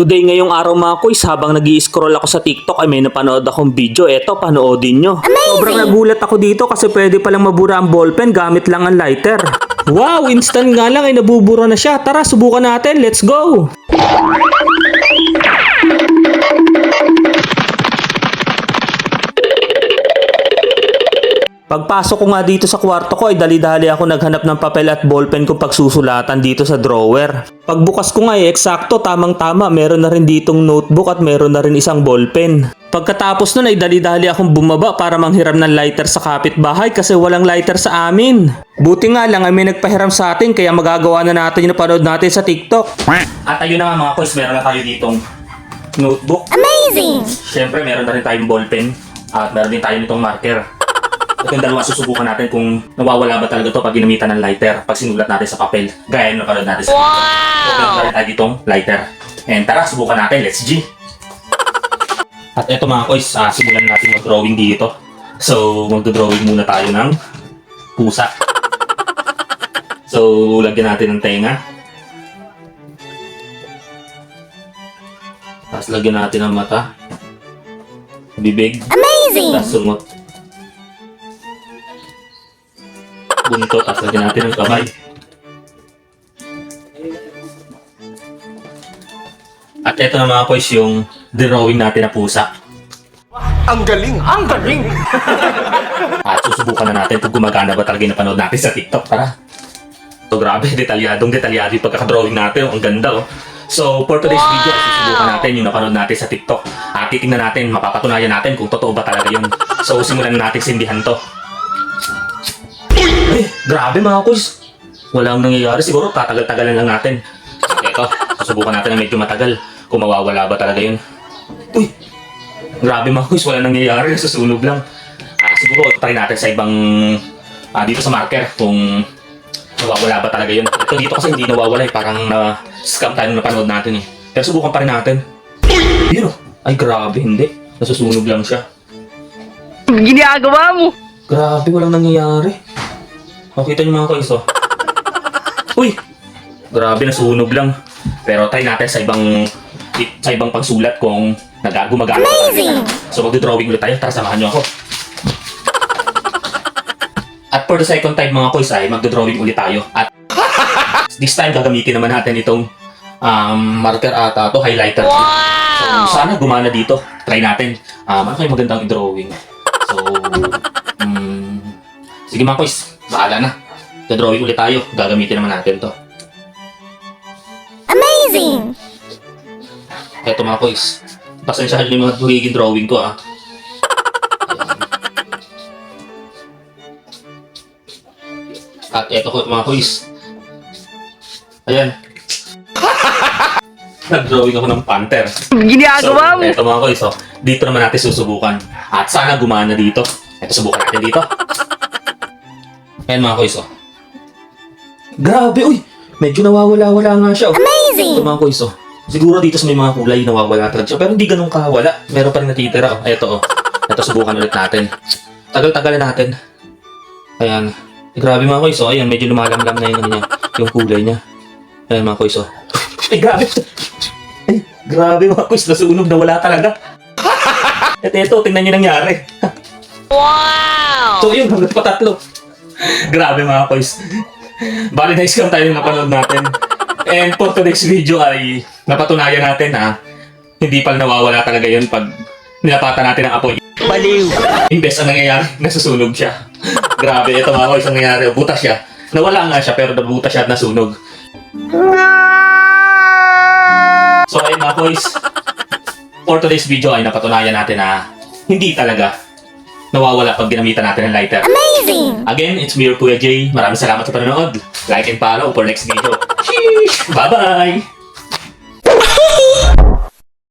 Today ngayong araw mga kuys, habang nag scroll ako sa TikTok ay may napanood akong video. Eto, panoodin nyo. Sobrang nagulat ako dito kasi pwede palang mabura ang ballpen gamit lang ang lighter. Wow, instant nga lang ay nabubura na siya. Tara, subukan natin. Let's go! Pagpasok ko nga dito sa kwarto ko ay dali-dali ako naghanap ng papel at ballpen kung pagsusulatan dito sa drawer. Pagbukas ko nga ay eksakto tamang-tama meron na rin ditong notebook at meron na rin isang ballpen. Pagkatapos nun ay dali-dali akong bumaba para manghiram ng lighter sa kapitbahay kasi walang lighter sa amin. Buti nga lang ay may nagpahiram sa atin kaya magagawa na natin yung napanood natin sa TikTok. At ayun na nga mga kuys, meron na tayo ditong notebook. Amazing! Siyempre, meron na rin tayong ballpen at meron din tayo nitong marker. Ito yung dalawa susubukan natin kung nawawala ba talaga to pag ginamitan ng lighter pag sinulat natin sa papel. Gaya ng napanood natin sa wow! So, meron na rin tayo ditong lighter. And tara, subukan natin. Let's G! At eto mga koys, ah, simulan natin mag-drawing dito. So, mag-drawing muna tayo ng pusa. So, lagyan natin ng tenga. Tapos lagyan natin ng mata. Bibig. Amazing! Tapos sungot. Buntot. Tapos lagyan natin ng kamay. At ito na mga boys yung drawing natin na pusa. Ang galing! Ang galing! At susubukan na natin kung gumagana ba talaga yung napanood natin sa TikTok. Tara. So grabe, detalyadong detalyado yung pagkakadrawing natin. Ang ganda oh. So for today's video, susubukan natin yung napanood natin sa TikTok. At titingnan natin, mapapatunayan natin kung totoo ba talaga yun. So simulan na natin sindihan to. Eh, grabe mga kuys. Walang nangyayari. Siguro tatagal-tagalan lang natin. At ito, susubukan natin na medyo matagal. Kung mawawala ba talaga yun. Uy! Grabe mga kuys, walang nangyayari. Susunog lang. Ah, siguro try natin sa ibang ah, dito sa marker kung nawawala ba talaga yun. Ito dito kasi hindi nawawala eh. Parang na scam tayo nung napanood natin eh. Pero subukan pa rin natin. Yun oh. Ay grabe, hindi. Nasusunog lang siya. Ginagawa mo! Grabe, walang nangyayari. Makita niyo mga kuys oh. Uy! Grabe, nasunog lang. Pero try natin sa ibang sa ibang pagsulat kung nagagumagana pa Amazing! talaga. So magdo-drawing ulit tayo. Tara, samahan niyo ako. At for the second time mga kuys ay magdo-drawing ulit tayo. At this time gagamitin naman natin itong um, marker ata to highlighter. So sana gumana dito. Try natin. Um, ano kayo magandang i-drawing? So, um, sige mga kuys, bahala na. Drawing ulit tayo. Gagamitin naman natin to. Amazing! Eto mga kuys. Pasensyahan niyo yung mga magiging drawing ko ah. At eto ko mga kuys. Ayan. Nag-drawing ako ng panther. Ginagawa So, eto mga kuys. Oh. Dito naman natin susubukan. At sana gumana dito. Eto, subukan natin dito. Ayan mga kuys. Oh. Grabe, uy! Medyo nawawala-wala nga siya. Oh. Ito Amazing! mga kuys, oh. Siguro dito sa may mga kulay nawawala talaga siya. Pero hindi ganun kahawala. Meron pa rin natitira. Oh. Ito, oh. Ito, subukan ulit natin. Tagal-tagal natin. Ayan. Eh, grabe mga kuys, oh. Ayan, medyo lumalamlam na yung, ano niya, yung kulay niya. Ayan mga kuys, oh. Ay, grabe. Ay, grabe mga kuys. Nasunog na wala talaga. At ito, tingnan niyo nangyari. Wow! So yun, hanggang pa tatlo. Grabe mga boys. Bali na scam tayo yung napanood natin. And for today's video ay napatunayan natin na hindi pala nawawala talaga yun pag nilapatan natin ang apoy. Baliw! Imbes ang nangyayari, nasusunog siya. Grabe, ito mga boys ang nangyayari. Butas siya. Nawala nga siya pero nabutas siya at nasunog. So ayun mga boys, for today's video ay napatunayan natin na hindi talaga nawawala pag ginamitan natin ng lighter. Amazing! Again, it's me, your Kuya Jay. Maraming salamat sa panonood. Like and follow for next video. Sheesh! Bye-bye!